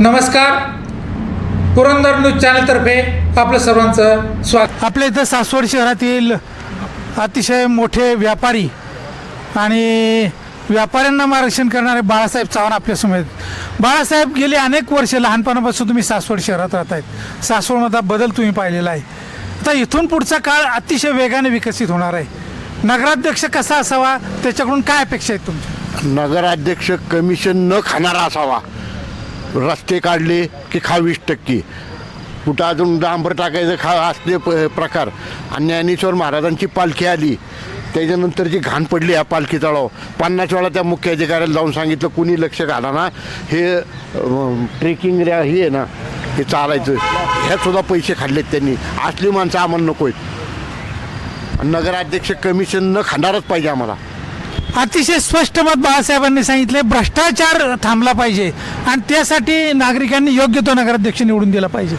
नमस्कार. पुरंदर न्यूज चॅनलतर्फे आपलं सर्वांचं स्वागत. आपल्या इथं सासवड शहरातील अतिशय मोठे व्यापारी आणि व्यापाऱ्यांना मार्गदर्शन करणारे बाळासाहेब चव्हाण आपल्यासमोर आहेत. बाळासाहेब गेली अनेक वर्ष लहानपणापासून तुम्ही सासवड शहरात राहत आहेत सासवडमधला बदल तुम्ही पाहिलेला आहे. आता इथून पुढचा काळ अतिशय वेगाने विकसित होणार आहे. नगराध्यक्ष कसा असावा? त्याच्याकडून काय अपेक्षा आहेत तुमच्या? नगराध्यक्ष कमिशन न खाणारा असावा. रस्ते काढले की खा वीस टक्के. कुठं अजून डांबर टाकायचं खा असले प प्रकार. आणि ज्ञानेश्वर महाराजांची पालखी आली. त्याच्यानंतर जी घाण पडली या पालखी तळाव पन्नास वेळा त्या मुख्य अधिकाऱ्याला जाऊन सांगितलं कुणी लक्ष घाला ना. हे ट्रेकिंग हे आहे ना हे चालायचं. ह्यातसुद्धा पैसे खाल्लेत त्यांनी. असली माणसं आम्हाला नको आहेत नगराध्यक्ष कमिशन न खाणारच पाहिजे आम्हाला. अतिशय स्पष्ट मत बाळासाहेबांनी सांगितले भ्रष्टाचार थांबला पाहिजे. आणि त्यासाठी नागरिकांनी योग्य तो नगराध्यक्ष निवडून दिला पाहिजे.